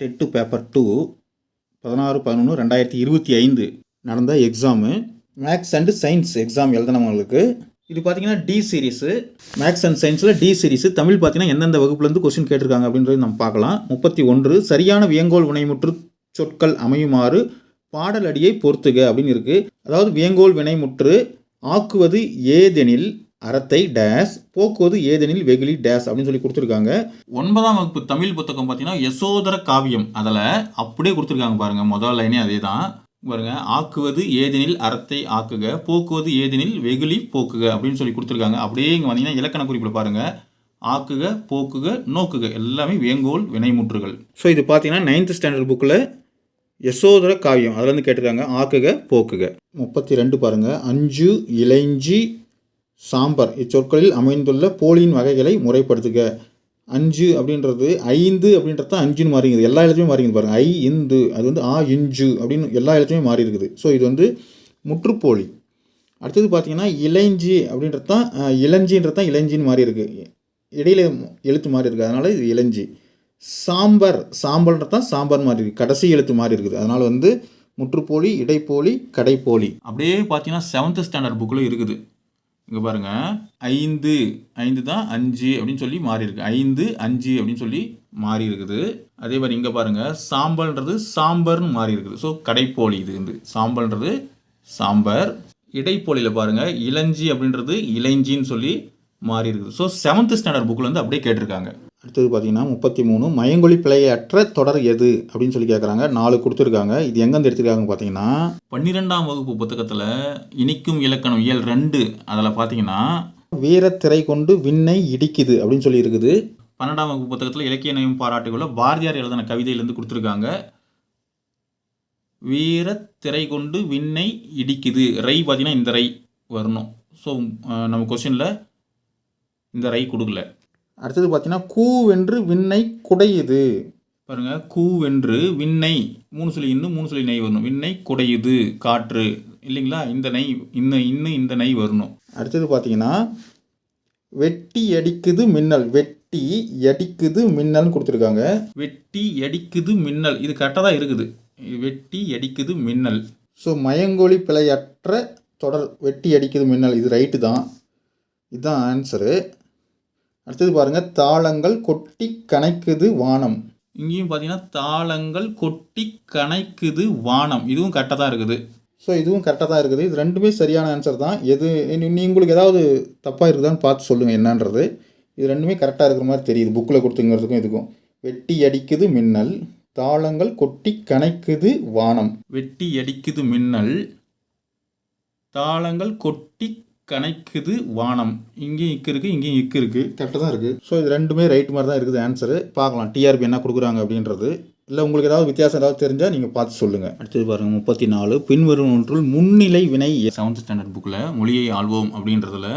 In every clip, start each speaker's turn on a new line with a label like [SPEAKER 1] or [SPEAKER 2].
[SPEAKER 1] TET paper two பதினாறு பதினொன்று ரெண்டாயிரத்தி இருபத்தி ஐந்து நடந்த exam maths and science exam எழுதினவங்களுக்கு இது பார்த்தீங்கன்னா டி சீரிஸு மேக்ஸ் அண்ட் சயின்ஸில் டி சீரிஸு தமிழ் பார்த்தீங்கன்னா எந்தெந்த வகுப்புலேருந்து கொஸ்டின் கேட்டிருக்காங்க அப்படின்றது நம்ம பார்க்கலாம். முப்பத்தி ஒன்று சரியான வியங்கோல் வினைமுற்று சொற்கள் அமையுமாறு பாடல் அடியை பொறுத்துக அப்படின்னு இருக்குது அதாவது வியங்கோல் வினைமுற்று ஆக்குவது ஏதெனில் அறத்தை டேஸ் போக்குவது ஏதெனில் வெகுளி டேஸ் அப்படின்னு சொல்லி கொடுத்துருக்காங்க. ஒன்பதாம் வகுப்பு தமிழ் புத்தகம் பார்த்தீங்கன்னா யசோதர காவியம். அதில் அப்படியே கொடுத்துருக்காங்க பாருங்க முதல் லைனே அதே தான் பாருங்க ஆக்குவது ஏதெனில் அறத்தை ஆக்குக போக்குவது ஏதெனில் வெகுளி போக்குக அப்படின்னு சொல்லி கொடுத்துருக்காங்க. அப்படியே இங்கே வந்தீங்கன்னா இலக்கண குறிப்பில் பாருங்க. ஆக்குக போக்குக நோக்குக. எல்லாமே வேங்கோல் வினைமுற்றுகள். ஸோ இது பார்த்தீங்கன்னா நைன்த் ஸ்டாண்டர்ட் புக்கில் யசோதர காவியம். அதுலேருந்து கேட்டிருக்காங்க ஆக்குக போக்குக. முப்பத்தி ரெண்டு பாருங்க அஞ்சு இளைஞ்சி சாம்பர். இச்சொற்களில் அமைந்துள்ள போலியின் வகைகளை முறைப்படுத்துக. அஞ்சு அப்படின்றது ஐந்து அப்படின்றது தான் அஞ்சுன்னு மாறிங்குது. எல்லா எழுத்துமே மாறிங்குது பாருங்கள் ஐ இந்து அது வந்து ஆ இஞ்சு அப்படின்னு எல்லா எழுத்துமே மாறி இருக்குது ஸோ இது வந்து முற்றுப்போலி. அடுத்தது பார்த்தீங்கன்னா இளைஞ்சி அப்படின்றது தான் இளஞ்சின்றது தான் இளஞ்சின்னு மாறி இருக்குது இடையில எழுத்து மாறி இருக்குது அதனால் இது இளஞ்சி. சாம்பர் சாம்பல்ன்றது தான் சாம்பார் மாறி இருக்குது கடைசி எழுத்து மாறி இருக்குது அதனால் வந்து முற்றுப்போலி இடைப்போலி கடைப்போலி. அப்படியே பார்த்தீங்கன்னா செவன்த் ஸ்டாண்டர்ட் புக்கில் இருக்குது. இங்கே பாருங்கள் ஐந்து. ஐந்து தான் அஞ்சு அப்படின்னு சொல்லி மாறி இருக்கு ஐந்து அஞ்சு அப்படின்னு சொல்லி மாறி இருக்குது அதே மாதிரி இங்கே பாருங்கள் சாம்பல்ன்றது சாம்பர்னு மாறி இருக்குது ஸோ கடைப்போலி இது வந்து. சாம்பல்ன்றது சாம்பர். இடைப்போலியில் பாருங்கள் இளஞ்சி அப்படின்றது இளைஞ்சின்னு சொல்லி மாறி இருக்குது ஸோ செவன்த் ஸ்டாண்டர்ட் புக்கில் வந்து அப்படியே கேட்டிருக்காங்க. அடுத்தது பார்த்தீங்கன்னா முப்பத்தி மூணு மயங்கொலி பிழையற்ற தொடர் எது? அப்படின்னு சொல்லி கேட்குறாங்க நாலு கொடுத்துருக்காங்க. இது எங்கேருந்து எடுத்துருக்காங்க பார்த்தீங்கன்னா பன்னிரெண்டாம் வகுப்பு புத்தகத்தில் இனிக்கும் இலக்கணம் இயல் ரெண்டு அதில் பார்த்தீங்கன்னா வீரத்திரை கொண்டு விண்ணை இடிக்குது அப்படின்னு சொல்லி இருக்குது பன்னெண்டாம் வகுப்பு புத்தகத்தில் இலக்கிய நயம் பாராட்டுகளை பாரதியார் எழுதின கவிதையிலேருந்து கொடுத்துருக்காங்க. வீரத்திரை கொண்டு விண்ணை இடிக்குது. ரை பார்த்தீங்கன்னா இந்த ரை வரணும். ஸோ நம்ம கொஸ்டினில் இந்த ரை கொடுக்கல. அடுத்தது பார்த்தீங்கன்னா கூவென்று விண்ணை குடையுது பாருங்க கூவென்று விண்ணை மூணு சொல்லி இன்னும் மூணு சொல்லி நெய் வரணும். விண்ணை குடையுது காற்று. இல்லைங்களா? இந்த நெய் இந்த இன்னும் இந்த நெய் வரணும். அடுத்தது பார்த்தீங்கன்னா வெட்டி அடிக்குது மின்னல் வெட்டி அடிக்குது மின்னல்னு கொடுத்துருக்காங்க. வெட்டி அடிக்குது மின்னல் இது கரெக்டாக தான் இருக்குது. வெட்டி அடிக்குது மின்னல் ஸோ மயங்கொலி பிழையற்ற தொடர் வெட்டி அடிக்குது மின்னல் இது ரைட்டு தான். இதுதான் ஆன்சரு அடுத்தது பாருங்கள் தாளங்கள் கொட்டி கணைக்குது வானம். இங்கேயும் பார்த்தீங்கன்னா தாளங்கள் கொட்டி கணைக்குது வானம். இதுவும் கரெக்டாக தான் இருக்குது. ஸோ இதுவும் கரெக்டாக தான் இருக்குது. இது ரெண்டுமே சரியான ஆன்சர் தான். எது உங்களுக்கு ஏதாவது தப்பாக இருக்குதான்னு பார்த்து சொல்லுங்கள் என்னன்றது. இது ரெண்டுமே கரெக்டாக இருக்கிற மாதிரி தெரியுது. புக்கில் கொடுத்துங்கிறதுக்கும் இதுக்கும். வெட்டி அடிக்குது மின்னல் தாளங்கள் கொட்டி கணைக்குது வானம். வெட்டி அடிக்குது மின்னல் தாளங்கள் கொட்டி கணைக்குது வானம். இங்கேயும் இக்கு இருக்குது இங்கேயும் இக்கு இருக்குது கரெக்டாக தான் இருக்குது ஸோ இது ரெண்டுமே ரைட் மாதிரி தான் இருக்குது ஆன்சரு பார்க்கலாம். டிஆர்பி என்ன கொடுக்குறாங்க அப்படின்றது. இல்லை உங்களுக்கு ஏதாவது வித்தியாசம் ஏதாவது தெரிஞ்சால் நீங்கள் பார்த்து சொல்லுங்கள் அடுத்தது பாருங்கள் முப்பத்தி நாலு பின்வரும் ஒன்றுள் முன்னிலை வினை. செவன்த் ஸ்டாண்டர்ட் புக்கில் மொழியை ஆள்வோம் அப்படின்றதுல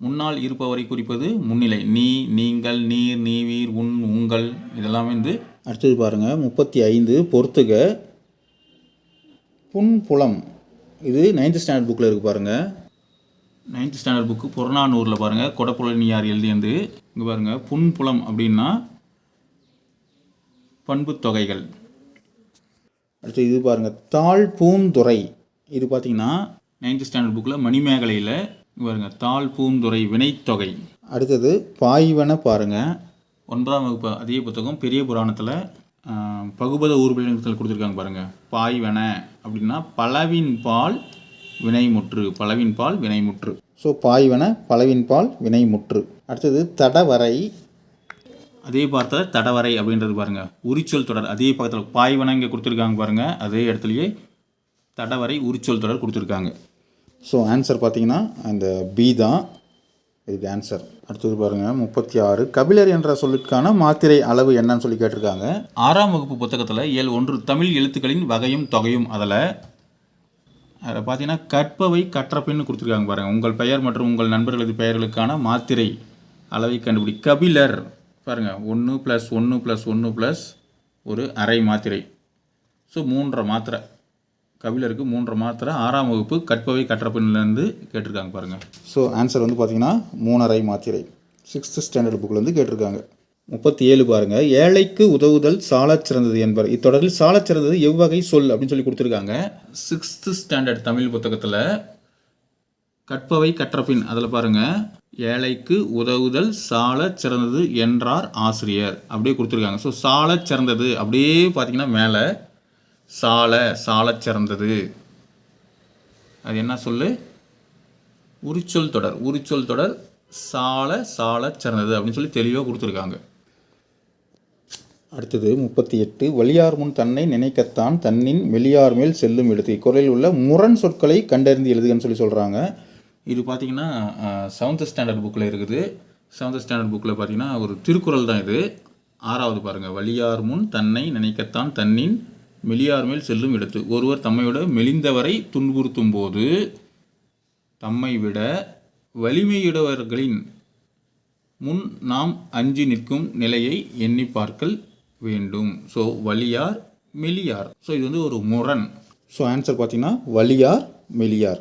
[SPEAKER 1] முன்னால் இருப்பவரை குறிப்பது முன்னிலை. நீ நீங்கள் நீர் நீவீர் உன் உங்கள். இதெல்லாம் வந்து அடுத்தது பாருங்கள் முப்பத்தி ஐந்து பொறுத்துக புன்புலம் இது நைன்த் ஸ்டாண்டர்ட் புக்கில் இருக்குது பாருங்கள் நைன்த் ஸ்டாண்டர்ட் புக்கு புறநானூரில் பாருங்கள் கொடப்புலனியார் எழுதியது இங்கே பாருங்கள் புன்புலம் அப்படின்னா பண்பு தொகைகள். அடுத்து இது பாருங்கள் தாழ் பூந்துறை. இது பார்த்தீங்கன்னா நைன்த் ஸ்டாண்டர்ட் புக்கில் மணிமேகலையில் இங்கே பாருங்கள் தாழ் பூந்துறை வினைத்தொகை அடுத்தது பாய்வன பாருங்கள் ஒன்பதாம் வகுப்பு அதே புத்தகம் பெரிய புராணத்தில் பகுபத ஊர்வலத்தில் கொடுத்துருக்காங்க பாருங்கள் பாய்வன அப்படின்னா பலவின் பால் வினைமுற்று பலவின் பால் வினைமுற்று. ஸோ பாய்வன பலவின் பால் வினைமுற்று. அடுத்தது தடவரை. அதே பார்த்தா தடவரை அப்படின்றது பாருங்க. உரிச்சொல் தொடர். அதே பக்கத்தில் பாய்வன இங்கே கொடுத்துருக்காங்க பாருங்க. அதே இடத்துலையே தடவரை உரிச்சொல் தொடர் கொடுத்துருக்காங்க. ஸோ ஆன்சர் பார்த்தீங்கன்னா அந்த பி தான். இதுக்கு ஆன்சர் அடுத்தது பாருங்க முப்பத்தி ஆறு கபிலர் என்ற சொல்லுக்கான மாத்திரை அளவு என்னன்னு சொல்லி கேட்டிருக்காங்க. ஆறாம் வகுப்பு புத்தகத்தில் இயல் ஒன்று தமிழ் எழுத்துக்களின் வகையும் தொகையும் அதில் அதில் பார்த்தீங்கன்னா கற்பவை கற்றப்பின்னு கொடுத்துருக்காங்க பாருங்கள் உங்கள் பெயர் மற்றும் உங்கள் நண்பர்களது பெயர்களுக்கான மாத்திரை அளவை கண்டுபிடி. கபிலர். பாருங்கள் ஒன்று ப்ளஸ் ஒன்று ப்ளஸ் ஒன்று ப்ளஸ் ஒரு அரை மாத்திரை. ஸோ மூன்றரை மாத்திரை. கபிலருக்கு மூன்றரை மாத்திரை. ஆறாம் வகுப்பு கற்பவை கற்றப்பின்லேருந்து கேட்டிருக்காங்க பாருங்கள் ஸோ ஆன்சர் வந்து பார்த்தீங்கன்னா மூணரை மாத்திரை. சிக்ஸ்த்து ஸ்டாண்டர்ட் புக்கில் வந்து கேட்டிருக்காங்க. முப்பத்தி ஏழு பாருங்க. ஏழைக்கு உதவுதல் சாலச் சிறந்தது என்பர். இத்தொடரில் சாலச் சிறந்தது எவ்வகை சொல் அப்படின்னு சொல்லி கொடுத்துருக்காங்க. சிக்ஸ்த் ஸ்டாண்டர்ட் தமிழ் புத்தகத்தில் கற்பவை கற்றபின் அதில் பாருங்க. ஏழைக்கு உதவுதல் சாலச் சிறந்தது என்றார் ஆசிரியர். அப்படியே கொடுத்துருக்காங்க. ஸோ சாலச் சிறந்தது. அப்படியே பார்த்தீங்கன்னா மேலே சால சாலச் சிறந்தது. அது என்ன சொல்லு? உரிச்சொல் தொடர். உரிச்சொல் தொடர் சால சால சிறந்தது அப்படின்னு சொல்லி தெளிவாக கொடுத்துருக்காங்க. அடுத்தது முப்பத்தி எட்டு வலியார் முன் தன்னை நினைக்கத்தான் தன்னின் வெளியார் மேல் செல்லும் எழுத்து. இக்குறளில் உள்ள முரண் சொற்களை கண்டறிந்து எழுதுகன்னு சொல்லி சொல்கிறாங்க இது பார்த்தீங்கன்னா செவன்த் ஸ்டாண்டர்ட் புக்கில் இருக்குது. செவன்த் ஸ்டாண்டர்ட் புக்கில் பார்த்தீங்கன்னா ஒரு திருக்குறள் தான் இது. ஆறாவது பாருங்கள் வலியார் முன் தன்னை நினைக்கத்தான் தன்னின் மெலியார் மேல் செல்லும் இடத்து ஒருவர் தம்மை விட மெலிந்தவரை துன்புறுத்தும் போது தம்மை விட வலிமையுடையவர்களின் முன் நாம் அஞ்சி நிற்கும் நிலையை எண்ணி பார்க்கல் வேண்டும். ஸோ வலியார் மெலியார். ஸோ இது வந்து ஒரு முரண். ஸோ ஆன்சர் பார்த்தீங்கன்னா வலியார் மெலியார்.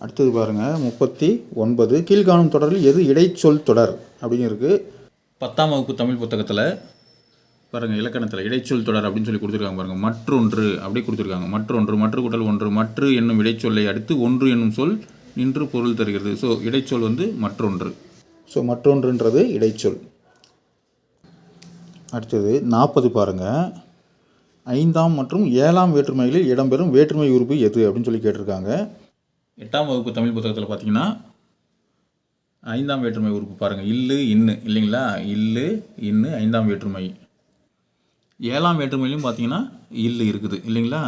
[SPEAKER 1] அடுத்தது பாருங்கள் முப்பத்தி ஒன்பது. கீழ்காணும் தொடரில் எது இடைச்சொல் தொடர்? அப்படின்னு இருக்குது பத்தாம் வகுப்பு தமிழ் புத்தகத்தில் பாருங்கள் இலக்கணத்தில் இடைச்சொல் தொடர் அப்படின்னு சொல்லி கொடுத்துருக்காங்க பாருங்கள் மற்றொன்று அப்படி கொடுத்துருக்காங்க. மற்றொன்று மற்ற கூட்டல் ஒன்று மற்ற என்னும் இடைச்சொல்லை அடுத்து ஒன்று என்னும் சொல் நின்று பொருள் தருகிறது. ஸோ இடைச்சொல் வந்து மற்றொன்று. ஸோ மற்றொன்றுன்றது இடைச்சொல். அடுத்தது நாற்பது பாருங்கள் ஐந்தாம் மற்றும் ஏழாம் வேற்றுமைகளில் இடம்பெறும் வேற்றுமை உறுப்பு எது அப்படின்னு சொல்லி கேட்டிருக்காங்க. எட்டாம் வகுப்பு தமிழ் புத்தகத்தில் பார்த்தீங்கன்னா ஐந்தாம் வேற்றுமை உறுப்பு பாருங்கள் இல்லு இன்னு இல்லைங்களா? இல்லு இன்னு ஐந்தாம் வேற்றுமை. ஏழாம் வேற்றுமையிலையும் பார்த்தீங்கன்னா இல்லு இருக்குது இல்லைங்களா?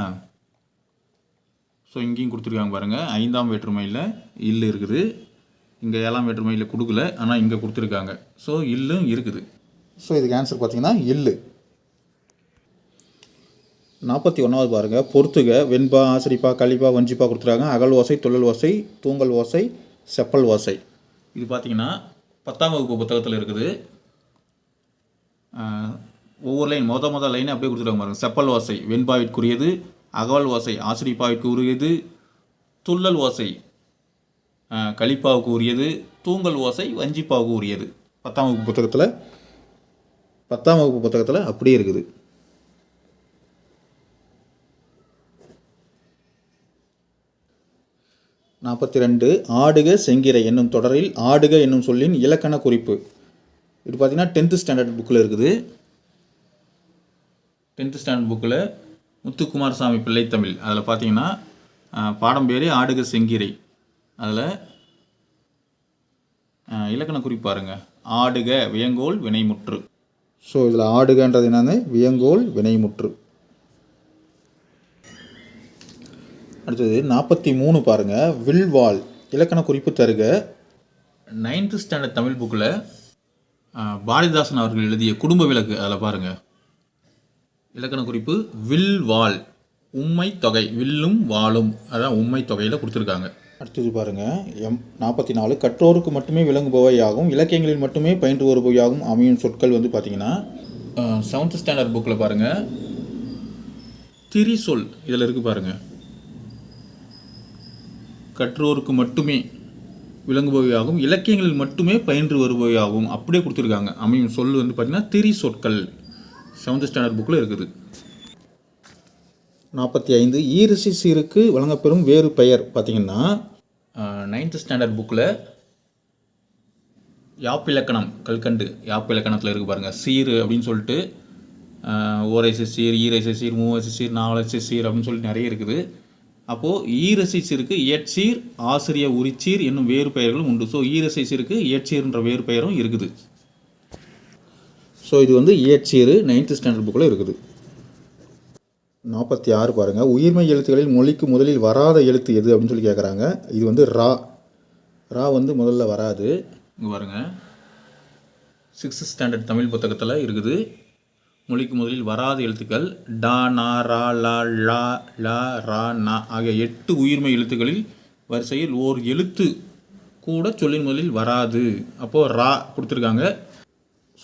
[SPEAKER 1] ஸோ இங்கேயும் கொடுத்துருக்காங்க பாருங்கள் ஐந்தாம் வேற்றுமையில் இல்லு இருக்குது. இங்கே ஏழாம் வேற்றுமையில் கொடுக்கல ஆனால் இங்கே கொடுத்துருக்காங்க. ஸோ இல்லும் இருக்குது. ஸோ இதுக்கு ஆன்சர் பார்த்தீங்கன்னா இல்லு. நாற்பத்தி ஒன்றாவது பாருங்கள் பொறுத்துக வெண்பா ஆசிரிப்பா கழிப்பா வஞ்சிப்பா கொடுத்துருக்காங்க அகல் ஓசை தொழில் ஓசை தூங்கல் ஓசை செப்பல் ஓசை. இது பார்த்தீங்கன்னா பத்தாம் வகுப்பு புத்தகத்தில் இருக்குது. ஒவ்வொரு லைன் மொத மொதல் லைனை அப்படியே கொடுத்துருக்காங்க பாருங்கள் செப்பல் ஓசை வெண்பாவிற்குரியது அகவல் ஓசை ஆசிரிப்பாவிற்கு உரியது துள்ளல் ஓசை கழிப்பாவுக்கு உரியது தூங்கல் ஓசை வஞ்சிப்பாவுக்கு உரியது. பத்தாம் வகுப்பு புத்தகத்தில் பத்தாம் வகுப்பு புத்தகத்தில் அப்படியே இருக்குது. நாற்பத்தி ரெண்டு ஆடுக செங்கிரை என்னும் தொடரில் ஆடுக என்னும் சொல்லின் இலக்கண குறிப்பு. இது பார்த்தீங்கன்னா டென்த்து ஸ்டாண்டர்ட் புக்கில் இருக்குது. டென்த்து ஸ்டாண்டர்ட் புக்கில் முத்துக்குமாரசாமி பிள்ளைத்தமிழ் அதில் பார்த்தீங்கன்னா பாடம் பேரே ஆடுக செங்கிரை. அதில் இலக்கண குறிப்பு பாருங்கள் ஆடுக வியங்கோல் வினைமுற்று. ஸோ இதில் ஆடுகன்றது என்னது? வியங்கோல் வினைமுற்று. அடுத்தது நாற்பத்தி மூணு பாருங்கள் வில்வால் இலக்கண குறிப்பு தருக. நைன்த்து ஸ்டாண்டர்ட் தமிழ் புக்கில் பாரதிதாசன் அவர்கள் எழுதிய குடும்ப விளக்கு அதில் பாருங்கள் இலக்கண குறிப்பு வில் வால் உம்மை தொகை வில்லும் வாளும். அதான் உண்மை தொகையில் கொடுத்துருக்காங்க. அடுத்தது பாருங்கள் எம் நாற்பத்தி நாலு கற்றோருக்கு மட்டுமே விளங்குபவையாகும் இலக்கியங்களில் மட்டுமே பயின்று வருபவையாகும் அமையும் சொற்கள் வந்து பார்த்தீங்கன்னா செவன்த் ஸ்டாண்டர்ட் புக்கில் பாருங்கள் திரிசொல் இதில் இருக்குது பாருங்கள் கற்றோருக்கு மட்டுமே விளங்குபவையாகும் இலக்கியங்களில் மட்டுமே பயின்று வருபவையாகும் அப்படியே கொடுத்துருக்காங்க. அமையும் சொல் வந்து பார்த்தீங்கன்னா திரி சொற்கள் செவன்த் ஸ்டாண்டர்ட் புக்கில் இருக்குது. நாற்பத்தி ஐந்து. ஈரிசி சீருக்கு வழங்கப்பெறும் வேறு பெயர். பார்த்தீங்கன்னா நைன்த் ஸ்டாண்டர்ட் புக்கில் யாப்பிலக்கணம் கல்கண்டு யாப்பிலக்கணத்தில் இருக்கு பாருங்கள் சீர் அப்படின்னு சொல்லிட்டு ஓரைசி சீர் ஈரைசி சீர் மூவரிசி சீர் நாலரிசி சீர் அப்படின்னு சொல்லிட்டு நிறைய இருக்குது. அப்போது ஈரசி சீருக்கு இயற்சீர் ஆசிரிய உரிச்சீர் என்னும் வேறு பெயர்களும் உண்டு. ஸோ ஈரசி சீருக்கு ஏட்சீர்ன்ற வேறு பெயரும் இருக்குது. ஸோ இது வந்து ஏட்சீர் நைன்த் ஸ்டாண்டர்ட் புக்கில் இருக்குது. நாற்பத்தி ஆறு பாருங்கள் உயிர்மை எழுத்துக்களில் மொழிக்கு முதலில் வராத எழுத்து எது அப்படின்னு சொல்லி கேட்குறாங்க இது வந்து ரா. ரா வந்து முதல்ல வராது. இங்கே பாருங்க. சிக்ஸ்த் ஸ்டாண்டர்ட் தமிழ் புத்தகத்தில் இருக்குது. மொழிக்கு முதலில் வராத எழுத்துக்கள் டா நா ரா லா லா லா ரா நா ஆகிய எட்டு உயிர்மை எழுத்துக்களில் வரிசையில் ஓர் எழுத்து கூட சொல்லின் முதலில் வராது. அப்போது ரா கொடுத்துருக்காங்க.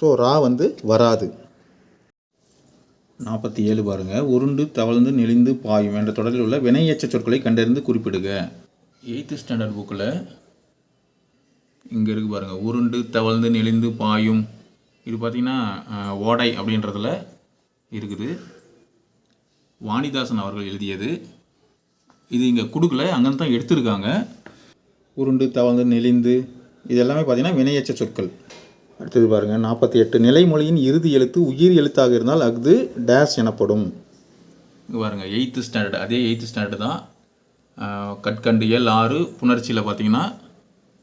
[SPEAKER 1] ஸோ ரா வந்து வராது. நாற்பத்தி ஏழு பாருங்க. உருண்டு தவழ்ந்து நெளிந்து பாயும் என்ற தொடரில் உள்ள வினையச்ச சொற்களை கண்டறிந்து குறிப்பிடுக. எயித்து ஸ்டாண்டர்ட் புக்கில் இங்கே இருக்கு பாருங்கள் உருண்டு தவழ்ந்து நெளிந்து பாயும். இது பார்த்திங்கன்னா ஓடை அப்படின்றதில் இருக்குது. வாணிதாசன் அவர்கள் எழுதியது. இது இங்கே கொடுக்கல அங்கேருந்து தான் எடுத்திருக்காங்க. உருண்டு தவழ்ந்து நெளிந்து இது எல்லாமே வினையச்ச சொற்கள். அடுத்தது பாருங்கள் நாற்பத்தி எட்டு. நிலைமொழியின் இறுதி எழுத்து உயிர் எழுத்தாக இருந்தால் அது டேஷ் எனப்படும். இங்கே பாருங்கள் எயித்து ஸ்டாண்டர்ட் அதே எயித்து ஸ்டாண்டர்ட் தான் கட்கண்டு எல் ஆறு புணர்ச்சியில் பார்த்தீங்கன்னா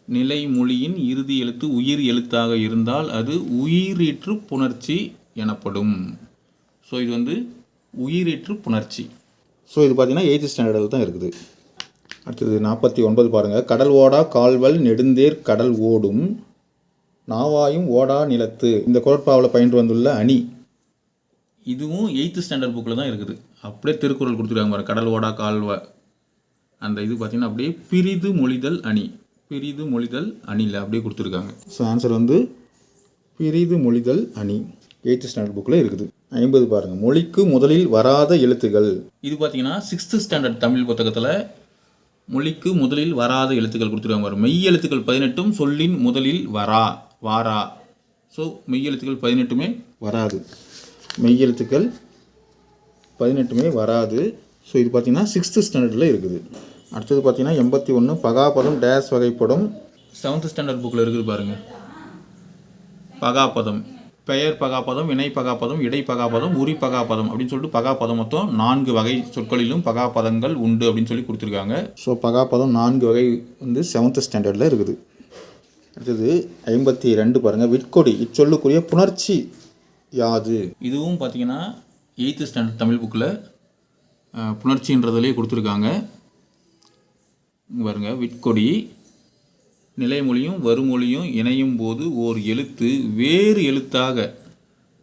[SPEAKER 1] நிலைமொழியின் இறுதி எழுத்து உயிர் எழுத்தாக இருந்தால் அது உயிரீற்று புணர்ச்சி எனப்படும். ஸோ இது வந்து உயிரீற்று புணர்ச்சி. ஸோ இது பார்த்தீங்கன்னா எயித்து ஸ்டாண்டர்டில் தான் இருக்குது. அடுத்தது நாற்பத்தி ஒன்பது பாருங்கள் கடல் ஓடா கால்வல் நெடுந்தேர் கடல் ஓடும். நாவாயும் ஓடா நிலத்து. இந்த குரட்பாவில் பயின்று வந்துள்ள அணி. இதுவும் எயித்து ஸ்டாண்டர்ட் புக்கில் தான் இருக்குது. அப்படியே திருக்குறள் கொடுத்துருக்காங்க பாருங்க கடல் ஓடா கால்வ அந்த இது பார்த்தீங்கன்னா அப்படியே பிரிது மொழிதல் அணி. பிரிது மொழிதல் அணியில் அப்படியே கொடுத்துருக்காங்க. ஸோ ஆன்சர் வந்து பிரிது மொழிதல் அணி. எயித்து ஸ்டாண்டர்ட் புக்கில் இருக்குது. ஐம்பது பாருங்கள் மொழிக்கு முதலில் வராத எழுத்துகள். இது பார்த்தீங்கன்னா சிக்ஸ்த்து ஸ்டாண்டர்ட் தமிழ் புத்தகத்தில் மொழிக்கு முதலில் வராத எழுத்துக்கள் கொடுத்துருக்காங்க மெய் எழுத்துக்கள் பதினெட்டும் சொல்லின் முதலில் வரா. வாரா. ஸோ மெய் எழுத்துக்கள் பதினெட்டுமே வராது. மெய் எழுத்துக்கள் பதினெட்டுமே வராது. ஸோ இது பார்த்தீங்கன்னா சிக்ஸ்த்து ஸ்டாண்டர்டில் இருக்குது. அடுத்தது பார்த்தீங்கன்னா எண்பத்தி ஒன்று பகாபதம் டேஸ் வகைப்படும். செவன்த் ஸ்டாண்டர்ட் புக்கில் இருக்குது பாருங்கள் பகாபதம். பெயர் பகாபதம் வினை பகாபதம் இடை பகாபதம் உரி பகாபதம் அப்படின்னு சொல்லிட்டு பகாபதம் மொத்தம் நான்கு வகை சொற்களிலும் பகாபதங்கள் உண்டு அப்படின்னு சொல்லி கொடுத்துருக்காங்க. ஸோ பகாபதம் நான்கு வகை வந்து செவன்த் ஸ்டாண்டர்டில் இருக்குது. அடுத்தது ஐம்பத்தி ரெண்டு பாருங்கள் விட்கொடி இச்சொல்லுக்குரிய புணர்ச்சி யாது? இதுவும் பார்த்தீங்கன்னா எயித்து ஸ்டாண்டர்ட் தமிழ் புக்கில் புணர்ச்சின்றதுலேயே கொடுத்துருக்காங்க. இங்க பாருங்க விட்கொடி நிலைமொழியும் வருமொழியும் இணையும் போது ஓர் எழுத்து வேறு எழுத்தாக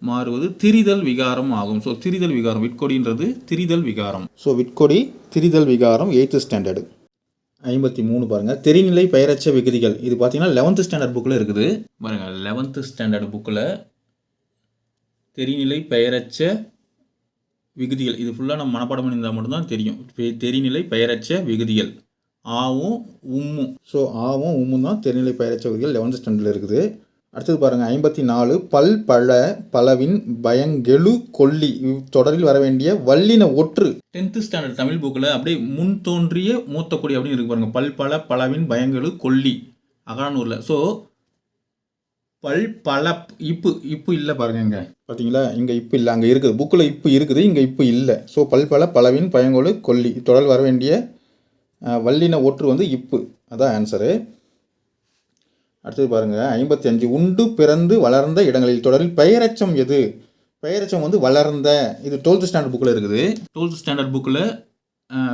[SPEAKER 1] மாறுவது திரிதல் விகாரம் ஆகும். ஸோ திரிதல் விகாரம் விட்கொடின்றது திரிதல் விகாரம். ஸோ விட்கொடி திரிதல் விகாரம் எயித்து ஸ்டாண்டர்டு ஐம்பத்தி மூணு பாருங்கள் தெரிநிலை பெயரச்ச விகுதிகள். இது பார்த்தீங்கன்னா லெவன்த்து ஸ்டாண்டர்ட் புக்கில் இருக்குது. பாருங்கள் லெவன்த்து ஸ்டாண்டர்ட் புக்கில் தெரிநிலை பெயரச்ச விகுதிகள். இது ஃபுல்லாக நம்ம மனப்பாடம் பண்ணியிருந்தால் மட்டும்தான் தெரியும். பெ- தெரிநிலை பெயரச்ச விகுதிகள். ஆவும் உம்மும். ஸோ ஆவும் உம்மும் தான் தெரிநிலை பெயரச்ச விகுதிகள் லெவன்த் ஸ்டாண்டர்டில் இருக்குது. அடுத்தது பாருங்கள் ஐம்பத்தி நாலு பல் பழ பலவின் பயங்கெழு கொல்லி. தொடரில் வர வேண்டிய வல்லின ஒற்று. டென்த்து ஸ்டாண்டர்ட் தமிழ் புக்கில் அப்படியே முன் தோன்றிய மூத்த கொடி அப்படின்னு இருக்கு பாருங்க. பல் பல பலவின் பயங்கெழு கொல்லி. அகரானூரில் ஸோ பல் பல இப்பு. இப்பு இல்லை பாருங்க இங்கே. பார்த்தீங்களா இங்கே இப்பு இல்லை. அங்கே இருக்குது. புக்கில் இப்பு இருக்குது. இங்கே இப்பு இல்லை. ஸோ பல் பல பலவின் பயங்கொழு கொல்லி. தொடர் வர வேண்டிய வல்லின ஒற்று வந்து இப்பு. அதான் ஆன்சரு அடுத்தது பாருங்கள் ஐம்பத்தி அஞ்சு உண்டு பிறந்து வளர்ந்த இடங்களில் தொடரில் பெயரச்சம் எது? பெயரச்சம் வந்து வளர்ந்த இது டுவெல்த் ஸ்டாண்டர்ட் புக்கில் இருக்குது. டுவெல்த் ஸ்டாண்டர்ட் புக்கில்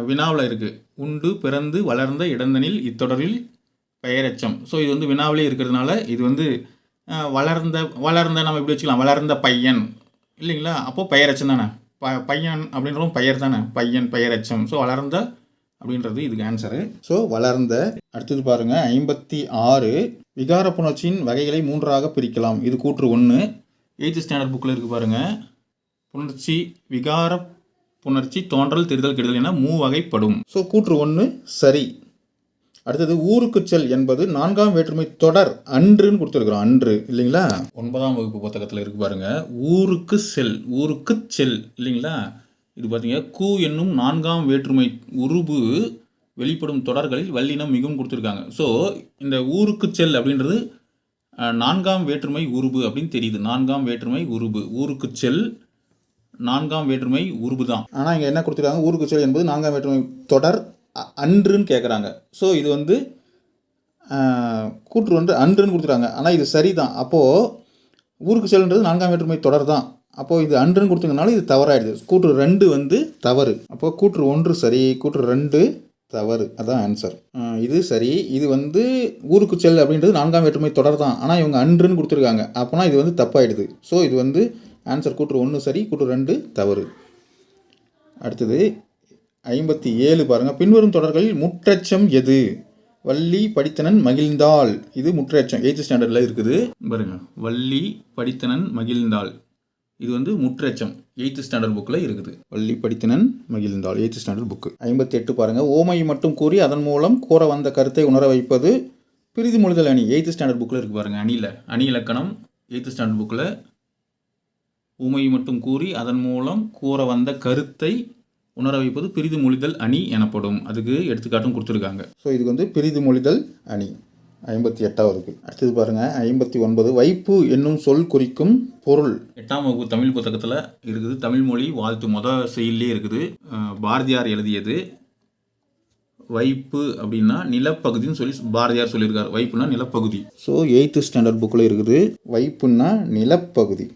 [SPEAKER 1] வினாவில் இருக்குது உண்டு பிறந்து வளர்ந்த இடந்தனில் இத்தொடரில் பெயரச்சம். ஸோ இது வந்து வினாவிலே இருக்கிறதுனால இது வந்து வளர்ந்த வளர்ந்த நம்ம எப்படி வச்சுக்கலாம்? வளர்ந்த பையன். இல்லைங்களா? அப்போது பெயரச்சம் தானே. ப பையன் அப்படின்றதும் பெயர் தானே. பையன் பெயரச்சம். ஸோ வளர்ந்த அப்படின்றது இதுக்கு ஆன்சரு ஸோ வளர்ந்த அடுத்தது பாருங்கள் ஐம்பத்தி ஆறு விகார புணர்ச்சியின் வகைகளை மூன்றாக பிரிக்கலாம். இது கூற்று ஒன்று எயித்து ஸ்டாண்டர்ட் புக்கில் இருக்குது பாருங்கள் புணர்ச்சி விகார புணர்ச்சி தோன்றல் தெரிதல் கெடுதல் என மூ வகைப்படும். ஸோ கூற்று ஒன்று சரி. அடுத்தது ஊருக்கு செல் என்பது நான்காம் வேற்றுமை தொடர் அன்றுன்னு கொடுத்துருக்குறோம் அன்று இல்லைங்களா? ஒன்பதாம் வகுப்பு புத்தகத்தில் இருக்கு பாருங்க. ஊருக்கு செல் ஊருக்கு செல் இல்லைங்களா? இது பார்த்தீங்க கூ என்னும் நான்காம் வேற்றுமை உருபு வெளிப்படும் தொடர்களில் வல்லினம் மிகவும் கொடுத்துருக்காங்க. ஸோ இந்த ஊருக்கு செல் அப்படின்றது நான்காம் வேற்றுமை உருபு அப்படின்னு தெரியுது. நான்காம் வேற்றுமை உருபு. ஊருக்கு செல் நான்காம் வேற்றுமை உருபு தான். ஆனால் இங்கே என்ன கொடுத்துருக்காங்க? ஊருக்கு செல் என்பது நான்காம் வேற்றுமை தொடர் அன்றுன்னு கேட்குறாங்க ஸோ இது வந்து கூற்று வந்து அன்றுன்னு கொடுத்துருக்காங்க. ஆனால் இது சரிதான். அப்போது ஊருக்கு செல்ன்றது நான்காம் வேற்றுமை தொடர் தான். அப்போது இது அன்றுன்னு கொடுத்தீங்கனால இது தவறாயிடுது. கூற்று ரெண்டு வந்து தவறு. அப்போது கூற்று ஒன்று சரி கூற்று ரெண்டு தவறு. அதான் ஆன்சர் இது சரி இது வந்து ஊருக்கு செல் அப்படின்றது நான்காம் வேற்றுமை தொடர் தான். ஆனால் இவங்க அன்றுன்னு கொடுத்துருக்காங்க. அப்போனா இது வந்து தப்பாயிடுது. ஸோ இது வந்து ஆன்சர் கூற்று ஒன்று சரி கூற்று ரெண்டு தவறு. அடுத்தது ஐம்பத்தி ஏழு பாருங்கள் பின்வரும் தொடர்களில் முற்றச்சம் எது? வள்ளி படித்தனன் மகிழ்ந்தாள். இது முற்றச்சம். எயித்து ஸ்டாண்டர்டில் இருக்குது. பாருங்கள் வள்ளி படித்தனன் மகிழ்ந்தாள். இது வந்து முற்றச்சம் எயித்து ஸ்டாண்டர்ட் புக்கில் இருக்குது. வள்ளி படித்தனன் மகிழ்ந்தாள் எயித்து ஸ்டாண்டர்ட் புக்கு ஐம்பத்தி எட்டு பாருங்கள் ஓமை மட்டும் கூறி அதன் மூலம் கூற வந்த கருத்தை உணர வைப்பது பிரிதி மொழிதல் அணி. எயித்து ஸ்டாண்டர்ட் புக்கில் இருக்கு பாருங்க அணியில் அணி இலக்கணம் எயித்து ஸ்டாண்டர்ட் புக்கில் உமை மட்டும் கூறி அதன் மூலம் கூற வந்த கருத்தை உணர வைப்பது பிரிது மொழிதல் அணி எனப்படும். அதுக்கு எடுத்துக்காட்டும் கொடுத்துருக்காங்க. ஸோ இதுக்கு வந்து பிரிது மொழிதல் அணி. ஐம்பத்தி எட்டாவதுக்கு. அடுத்தது பாருங்கள் ஐம்பத்தி ஒன்பது. வைப்பு என்னும் சொல் குறிக்கும் பொருள். எட்டாம் வகுப்பு தமிழ் புத்தகத்தில் இருக்குது. தமிழ் மொழி வாழ்த்து மொத செயலே இருக்குது. பாரதியார் எழுதியது. வைப்பு அப்படின்னா நிலப்பகுதின்னு சொல்லி பாரதியார் சொல்லியிருக்காரு. வைப்புனா நிலப்பகுதி. ஸோ எயித்து ஸ்டாண்டர்ட் புக்கில் இருக்குது. வைப்புன்னா நிலப்பகுதி.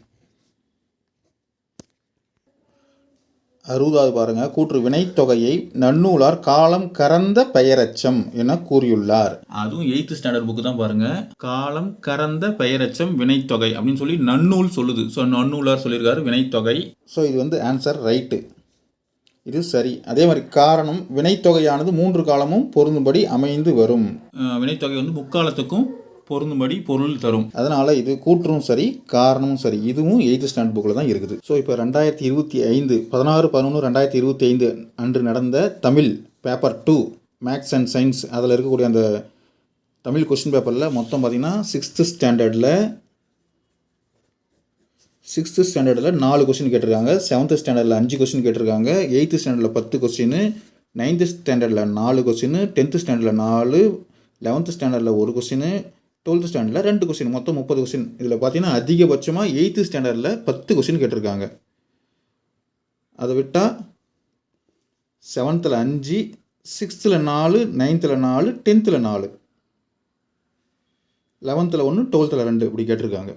[SPEAKER 1] அறுபதாவது பாருங்க. கூற்று வினைத்தொகையை நன்னூலார் காலம் கறந்த பெயரச்சம் என கூறியுள்ளார். அதுவும் எயித்து ஸ்டாண்டர்ட் புக்கு தான் பாருங்க. காலம் கறந்த பெயரச்சம் வினைத்தொகை அப்படின்னு சொல்லி நன்னூல் சொல்லுது. ஸோ நன்னூலார் சொல்லியிருக்காரு வினைத்தொகை. ஸோ இது வந்து ஆன்சர் ரைட்டு இது சரி. அதே மாதிரி காரணம் வினைத்தொகையானது மூன்று காலமும் பொருந்தும்படி அமைந்து வரும். வினைத்தொகை வந்து முக்காலத்துக்கும் பொருந்தும்படி பொருள் தரும். அதனால இது கூற்றும் சரி காரணமும் சரி இதுவும் எயித்து ஸ்டாண்டர்ட் புக்கில் தான் இருக்குது. ஸோ இப்போ ரெண்டாயிரத்தி இருபத்தி ஐந்து பதினாறு பதினொன்று ரெண்டாயிரத்தி இருபத்தி ஐந்து அன்று நடந்த Tamil paper two maths and science அதில் இருக்கக்கூடிய அந்த தமிழ் கொஸ்டின் பேப்பரில் மொத்தம் பார்த்தீங்கன்னா சிக்ஸ்த்து ஸ்டாண்டர்டில் சிக்ஸ்த்து ஸ்டாண்டர்டில் நாலு கொஸ்டின் கேட்டிருக்காங்க. செவன்த்து ஸ்டாண்டர்டில் அஞ்சு கொஸ்டின் கேட்டிருக்காங்க. எயித்து ஸ்டாண்டர்டில் பத்து கொஸ்டின் நைன்த்து ஸ்டாண்டர்டில் நாலு கொஸ்டின் டென்த்து ஸ்டாண்டர்டில் நாலு லெவன்த்து ஸ்டாண்டர்டில் ஒரு கொஸ்டின் டுவெல்த்து ஸ்டாண்டர்டில் ரெண்டு கொஸ்டின் மொத்தம் முப்பது கொஸ்டின் இதில் பார்த்தீங்கன்னா அதிகபட்சமாக எயித்து ஸ்டாண்டர்டில் பத்து கொஸ்டின் கேட்டிருக்காங்க. அதை விட்டால் செவன்த்தில் அஞ்சு சிக்ஸ்த்தில் நாலு நைன்த்தில் நாலு டென்த்தில் நாலு. லெவன்த்தில் ஒன்று டுவெல்த்தில் ரெண்டு இப்படி கேட்டிருக்காங்க.